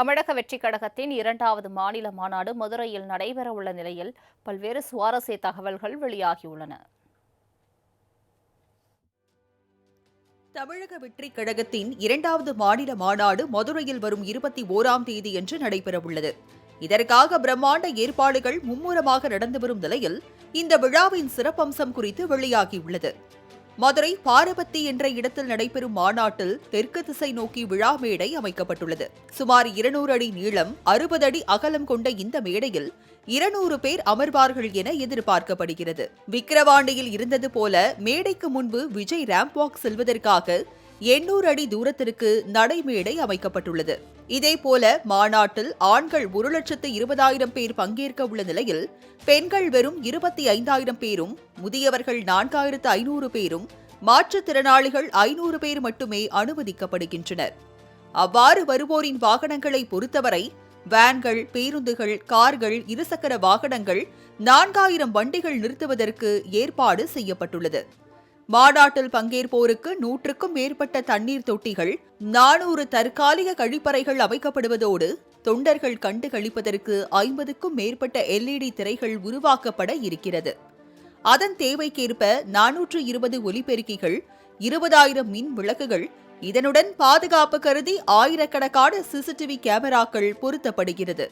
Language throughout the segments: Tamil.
தமிழக வெற்றிக் கழகத்தின் இரண்டாவது மாநில மாநாடு மதுரையில் நடைபெறவுள்ள நிலையில் பல்வேறு சுவாரஸ்ய தகவல்கள் வெளியாகியுள்ளன. தமிழக வெற்றிக் கழகத்தின் இரண்டாவது மாநில மாநாடு மதுரையில் வரும் இருபத்தி ஓராம் தேதி என்று நடைபெறவுள்ளது. இதற்காக பிரம்மாண்ட ஏற்பாடுகள் மும்முரமாக நடந்து வரும் நிலையில் இந்த விழாவின் சிறப்பம்சம் குறித்து வெளியாகியுள்ளது. மதுரை பாரபத்தி என்ற இடத்தில் நடைபெறும் மாநாட்டில் தெற்கு திசை நோக்கி விழா மேடை அமைக்கப்பட்டுள்ளது. சுமார் இருநூறு அடி நீளம் அறுபது அடி அகலம் கொண்ட இந்த மேடையில் இருநூறு பேர் அமர்வார்கள் என எதிர்பார்க்கப்படுகிறது. விக்கிரவாண்டியில் இருந்தது போல மேடைக்கு முன்பு விஜய் ரேம்ப் வாக் செல்வதற்காக எண்ணூறு அடி தூரத்திற்கு நடைமேடை அமைக்கப்பட்டுள்ளது. இதேபோல மாநாட்டில் ஆண்கள் ஒரு லட்சத்து இருபதாயிரம் பேர் பங்கேற்க உள்ள நிலையில் பெண்கள் வெறும் இருபத்தி ஐந்தாயிரம் பேரும் முதியவர்கள் நான்காயிரத்து ஐநூறு பேரும் மாற்றுத்திறனாளிகள் ஐநூறு பேர் மட்டுமே அனுமதிக்கப்படுகின்றனர். அவ்வாறு வருவோரின் வாகனங்களை பொறுத்தவரை வேன்கள் பேருந்துகள் கார்கள் இருசக்கர வாகனங்கள் நான்காயிரம் வண்டிகள் நிறுத்துவதற்கு ஏற்பாடு செய்யப்பட்டுள்ளது. மாநாட்டில் பங்கேற்போருக்கு நூற்றுக்கும் மேற்பட்ட தண்ணீர் தொட்டிகள் நானூறு தற்காலிக கழிப்பறைகள் அமைக்கப்படுவதோடு தொண்டர்கள் கண்டு கழிப்பதற்கு ஐம்பதுக்கும் மேற்பட்ட எல்இடி திரைகள் உருவாக்கப்பட இருக்கிறது. அதன் தேவைக்கேற்ப நானூற்று இருபது ஒலிபெருக்கிகள் இருபதாயிரம் மின் விளக்குகள் இதனுடன் பாதுகாப்பு கருதி ஆயிரக்கணக்கான சிசிடிவி கேமராக்கள் பொருத்தப்படுகிறது.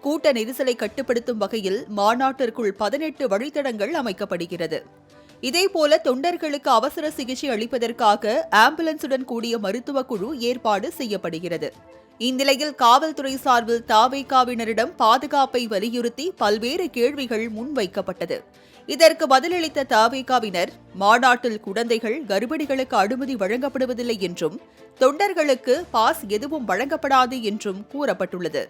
கூட்ட நெரிசலை கட்டுப்படுத்தும் வகையில் மாநாட்டிற்குள் பதினெட்டு வழித்தடங்கள் அமைக்கப்படுகிறது. இதேபோல தொண்டர்களுக்கு அவசர சிகிச்சை அளிப்பதற்காக ஆம்புலன்ஸுடன் கூடிய மருத்துவ குழு ஏற்பாடு செய்யப்படுகிறது. இந்நிலையில் காவல்துறை சார்பில் தாவேகாவினரிடம் பாதுகாப்பை வலியுறுத்தி பல்வேறு கேள்விகள் முன்வைக்கப்பட்டது. இதற்கு பதிலளித்த தாவேகாவினர் மாநாட்டில் குழந்தைகள் கர்ப்பிணிகளுக்கு அனுமதி வழங்கப்படுவதில்லை என்றும் தொண்டர்களுக்கு பாஸ் எதுவும் வழங்கப்படாது என்றும் கூறப்பட்டுள்ளது.